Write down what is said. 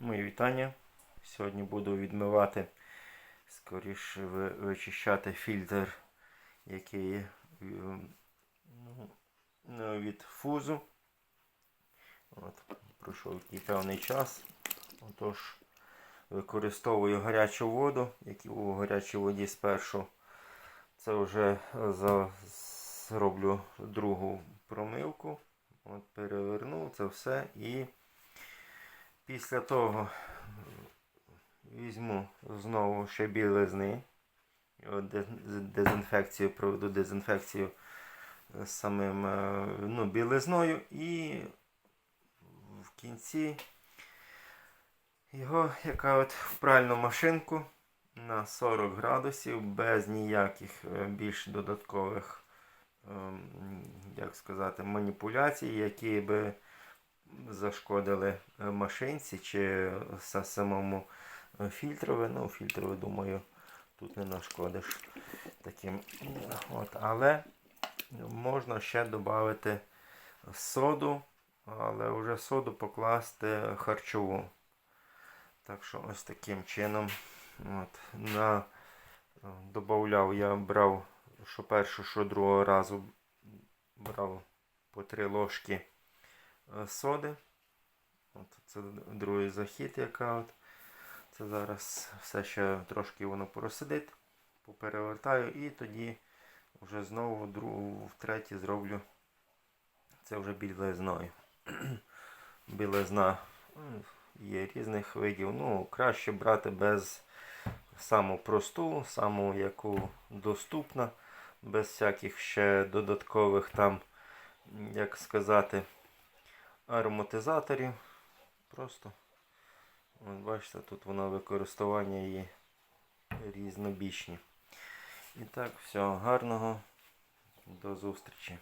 Мої вітання. Сьогодні буду відмивати, скоріше вичищати фільтр, який е, ну, ну, від фузу. От, пройшов який певний час. Отож, використовую гарячу воду, які у гарячій воді спершу. Це вже за, зроблю другу промивку. От, перевернув це все і після того візьму знову ще білизни. Дезінфекцію, проведу дезінфекцію самим е, ну, білизною і в кінці його яка от в пральну машинку на 40 градусів без ніяких е, більш додаткових ем, як сказати, маніпуляцій, які би зашкодили е, машинці чи самому е, фільтрові. Ну, фільтрові, думаю, тут не нашкодиш таким. От, але можна ще додати соду, але вже соду покласти харчову. Так що ось таким чином. От, на, добавляв, я брав, що першого, що другого разу брав по три ложки е, соди. От це другий захід, яка от. Це зараз все ще трошки воно просидить, поперевертаю і тоді вже знову втретє зроблю це вже білизною. Білизна є різних видів. Ну, краще брати без саму просту, саму яку доступна, без всяких ще додаткових там, як сказати, ароматизаторів. Просто, от бачите, тут воно використання її різнобічні. І так, всього гарного, до зустрічі.